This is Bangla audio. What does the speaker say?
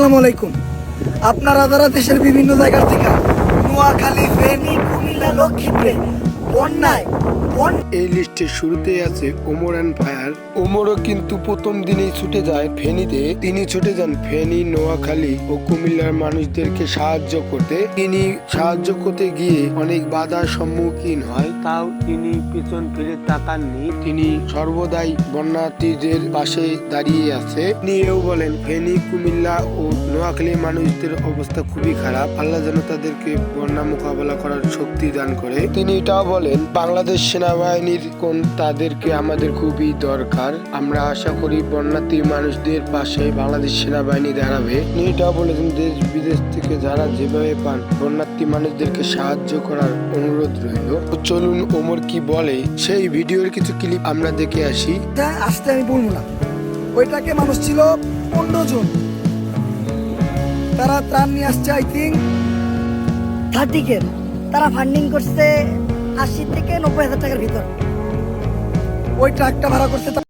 আসসালামু আলাইকুম। আপনারা যারা দেশের বিভিন্ন জায়গা থেকে নোয়াখালী ফেনী কুমিল্লা লক্ষ্মীপুরে বন্যায় এই লিস্টের শুরুতেই আছে ওমর অ্যান্ড ফায়ার। ওমরও কিন্তু প্রথম দিনেই ছুটে যায় ফেনীতে। তিনি ছুটে যান ফেনী নোয়াখালী ও কুমিল্লার মানুষদেরকে সাহায্য করতে। তিনি সাহায্য করতে গিয়ে অনেক বাধার সম্মুখীন হয়। তাও তিনি পিছন ফিরে তাকাননি। তিনি সর্বদাই বন্যার্থীদের পাশে দাঁড়িয়ে আছে। তিনি এও বলেন ফেনী কুমিল্লা ও নোয়াখালীর মানুষদের অবস্থা খুবই খারাপ। আল্লাহ যেন তাদেরকে বন্যা মোকাবেলা করার শক্তি দান করে। তিনি এটাও বলেন বাংলাদেশ সেনাবাহিনীর কোন তাদেরকে আমাদের খুবই দরকার। আমরা আশা করি বন্যার্থী মানুষদের পাশে বাংলাদেশ সেনাবাহিনী দাঁড়াবে। তিনি এটাও বলেছেন দেশ বিদেশ থেকে যারা যেভাবে পান বন্যার্থী মানুষদেরকে সাহায্য করার অনুরোধ রইল। চলুন ওমর কি বলে সেই ভিডিওর কিছু ক্লিপ আমরা দেখে আসি। আসতে আমি বলব না। ওইটাকে মানুষ ছিল পনেরো জন। তারা ত্রাণ নিয়ে আসছে আই থিঙ্ক থার্টি তারা ফান্ডিং করছে আশি থেকে নব্বই হাজার টাকার ভিতর। ওই ট্রাকটা ভাড়া করছে